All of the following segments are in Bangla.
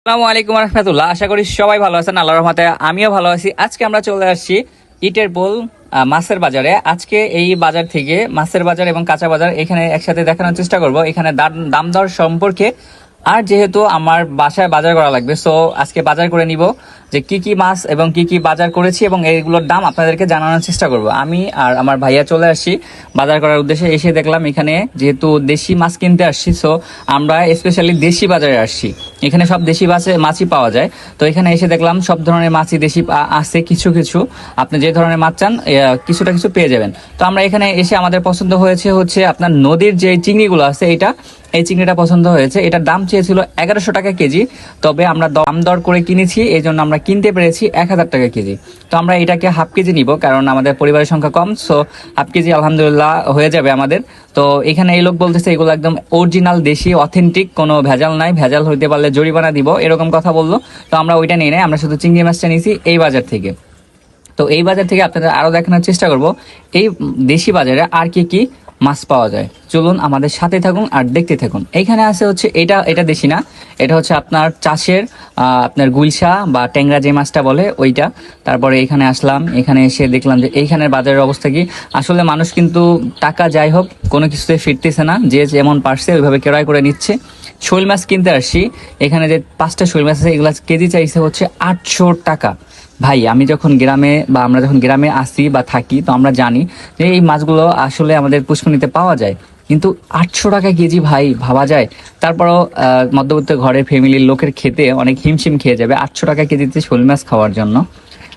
আসসালামু আলাইকুম রহমতুল্লাহ। আশা করি সবাই ভালো আছেন আল্লাহ রহমতে আমিও ভালো আছি। আজকে আমরা চলে আসছি ইটের বোল মাছের বাজারে। আজকে এই বাজার থেকে মাছের বাজার এবং কাঁচা বাজার এখানে একসাথে দেখানোর চেষ্টা করব। এখানে দাম- দর সম্পর্কে আর যেহেতু আমার বাসায় বাজার করা লাগবে সো আজকে বাজার করে নিব যে কি কি মাছ এবং কি কি বাজার করেছি এবং এইগুলোর দাম আপনাদেরকে জানানোর চেষ্টা করব। আমি আর আমার ভাইয়া চলে আসছি বাজার করার উদ্দেশ্যে। এসে দেখলাম এখানে যেহেতু দেশি মাছ কিনতে আসছি সো আমরা স্পেশালি দেশি বাজারে আসছি। এখানে সব দেশি মাছে, মাছই পাওয়া যায়। তো এখানে এসে দেখলাম সব ধরনের মাছই দেশি আছে কিছু কিছু। আপনি যে ধরনের মাছ চান কিছুটা কিছু পেয়ে যাবেন। তো আমরা এখানে এসে আমাদের পছন্দ হয়েছে হচ্ছে আপনার নদীর যে চিংড়িগুলো আছে এটা এই চিংড়িটা পছন্দ হয়েছে। এটার দাম চেয়েছিল এগারোশো টাকা কেজি, তবে আমরা দাম দর করে কিনেছি, এই জন্য আমরা কিনতে পেরেছি এক হাজার টাকা কেজি। তো আমরা এটাকে হাফ কেজি নিব, কারণ আমাদের পরিবারের সংখ্যা কম সো হাফ কেজি আলহামদুলিল্লাহ হয়ে যাবে আমাদের। তো এখানে এই লোক বলতেছে, এগুলো একদম অরিজিনাল দেশি অথেন্টিক কোনো ভেজাল নাই। ভেজাল হইতে পারলে জরিমানা দিব, এরকম কথা বলল। তো আমরা ওইটা নিয়ে নেই, আমরা শুধু চিংড়ি মাছটা নিয়েছি এই বাজার থেকে। তো এই বাজার থেকে আপনাদের আরও দেখানোর চেষ্টা করব, এই দেশি বাজারে আর কি কি মাছ পাওয়া যায়। চলুন আমাদের সাথে থাকুন আর দেখতে থাকুন। এইখানে আছে হচ্ছে এটা এটা দেশি না। এটা হচ্ছে আপনার চাষের আপনার গুলশা বা ট্যাংরা যে মাছটা বলে ওইটা। তারপরে এখানে আসলাম, এখানে এসে দেখলাম যে এইখানের বাজারের অবস্থা কি। আসলে মানুষ কিন্তু টাকা যাই হোক, কোনো কিছুতে ফিরতেছে না। যে যেমন পারছে ওইভাবে ক্রয় করে নিচ্ছে। শোল মাছ কিনতে আসছি এখানে যে পাঁচটা শোল মাছ আছে, এগুলা কেজি চাইছে হচ্ছে আটশো টাকা। ভাই আমি যখন গ্রামে বা আমরা যখন গ্রামে আসি বা থাকি তো আমরা জানি যে এই মাছগুলো আসলে আমাদের পুষ্পনিতে পাওয়া যায়। কিন্তু আটশো টাকা কেজি ভাই ভাবা যায়। তারপরও আহ, মধ্যবিত্ত ঘরের ফ্যামিলির লোকের খেতে অনেক হিমশিম খেয়ে যাবে আটশো টাকা কেজিতে শোল মাছ খাওয়ার জন্য।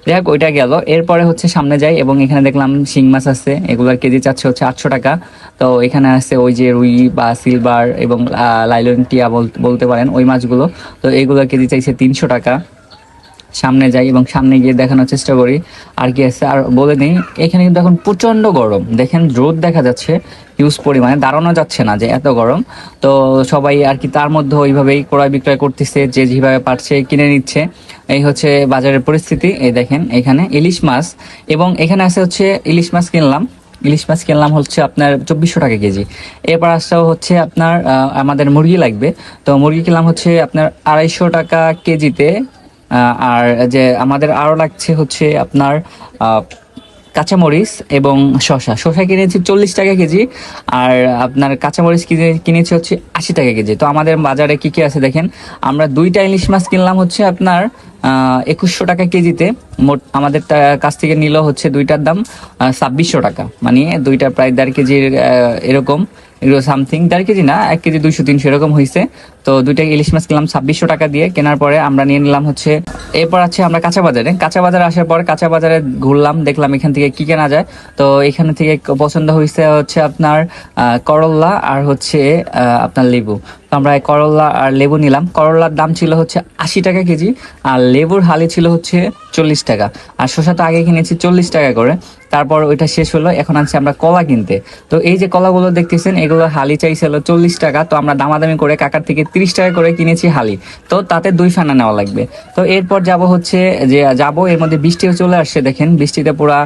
যাই হোক ওইটা গেল। এরপরে হচ্ছে সামনে যাই এবং এখানে দেখলাম শিং মাছ আছে। এগুলোর কেজি চাচ্ছে হচ্ছে আটশো টাকা। তো এখানে আছে ওই যে রুই বা সিলভার এবং লাইলন টিয়া বলতে পারেন ওই মাছগুলো। তো এগুলোর কেজি চাইছে তিনশো টাকা। সামনে যাই এবং সামনে গিয়ে দেখানোর চেষ্টা করি। আর কি আছে, আর বলে নেই, এখানে কিন্তু এখন প্রচণ্ড গরম। দেখেন, রোদ দেখা যাচ্ছে হিউজ পরিমাণে। দাঁড়ানো যাচ্ছে না যে এত গরম। তো সবাই আর কি তার মধ্যে ওইভাবেই ক্রয় বিক্রয় করতেছে, যে যেভাবে পারছে কিনে নিচ্ছে। এই হচ্ছে বাজারের পরিস্থিতি। এই দেখেন, এখানে ইলিশ মাছ। এবং এখানে আছে হচ্ছে ইলিশ মাছ কিনলাম। ইলিশ মাছ কিনলাম হচ্ছে আপনার চব্বিশশো টাকা কেজি। এরপর আসছেও হচ্ছে আপনার আমাদের মুরগি লাগবে। তো মুরগি কিনলাম হচ্ছে আপনার আড়াইশো টাকা কেজিতে। আর যে আমাদের আরও লাগছে হচ্ছে আপনার কাঁচামরিচ এবং শশা শশা কিনেছি চল্লিশ টাকা কেজি, আর আপনার কাঁচামরিচ কিনে কিনেছি হচ্ছে আশি টাকা কেজি। তো আমাদের বাজারে কি কি আছে দেখেন? আমরা দুইটা ইলিশ মাছ কিনলাম হচ্ছে আপনার একুশশো টাকা কেজিতে। মোট আমাদের কাছ থেকে নিল হচ্ছে দুইটার দাম ছাব্বিশশো টাকা। মানে দুইটা প্রায় দেড় কেজির এরকম। এগুলো সামথিং দেড় কেজি না, এক কেজি দুইশো তিনশো এরকম হয়েছে তো দুইটা ইলিশ মাছ কিনলাম, ছাব্বিশশো টাকা দিয়ে। কেনার পরে আমরা নিয়ে নিলাম হচ্ছে, এরপর আছে আমরা কাঁচা বাজারে। কাঁচা বাজারে আসার পর কাঁচা বাজারে ঘুরলাম, দেখলাম এখান থেকে কি কেনা যায়। তো এখান থেকে পছন্দ হয়েছে হচ্ছে আপনার করল্লা আর হচ্ছে আপনার লেবু। তো আমরা করল্লা আর লেবু নিলাম। করল্লার দাম ছিল হচ্ছে আশি টাকা কেজি, আর লেবুর হালি ছিল হচ্ছে চল্লিশ টাকা। আর শসা তো আগে কিনেছি চল্লিশ টাকা করে। তারপর ওইটা শেষ হলো, এখন আনছি আমরা কলা কিনতে। তো এই যে কলাগুলো দেখতেছেন, এগুলো হালি চাইছিল চল্লিশ টাকা, তো আমরা দামাদামি করে কাকার থেকে তিরিশ টাকা করে কিনেছি হালি। তো তাতে দুই ফানা নেওয়া লাগবে। তো এরপর যাব হচ্ছে যে যাব, এর মধ্যে বৃষ্টিও চলে আসছে দেখেন, বৃষ্টিতে পুরা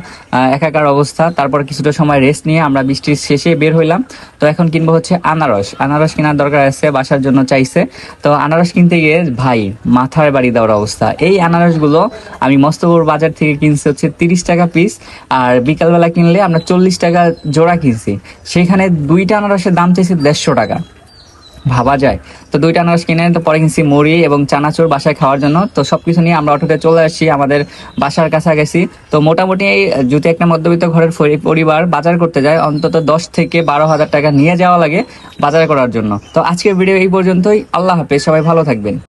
একাকার অবস্থা। তারপর কিছুটা সময় রেস্ট নিয়ে আমরা বৃষ্টির শেষে বের হইলাম। তো এখন কিনবো হচ্ছে আনারস। আনারস কেনার দরকার আছে, বাসার জন্য চাইছে। তো আনারস কিনতে গিয়ে ভাই, মাথার বাড়ি দেওয়ার অবস্থা। এই আনারসগুলো আমি মস্তপুর বাজার থেকে কিনছি হচ্ছে তিরিশ টাকা পিস আর বিকালবেলা কিনলে আমরা চল্লিশ টাকা জোড়া কিনছি। সেখানে দুইটা আনারসের দাম চাইছে দেড়শো টাকা। ভাবা যায়। তো দুইটা আনারস কিনে তো পরে কিনছি মুড়ি এবং চানাচুর বাসায় খাওয়ার জন্য। তো সব কিছু নিয়ে আমরা অটোতে চলে আসছি আমাদের বাসার কাছাকাছি। তো মোটামুটি এই যদি একটা মধ্যবিত্ত ঘরের পরিবার বাজার করতে যায়, অন্তত দশ থেকে বারো হাজার টাকা নিয়ে যাওয়া লাগে বাজার করার জন্য। তো আজকের ভিডিও এই পর্যন্তই। আল্লাহ হাফেজ। সবাই ভালো থাকবেন।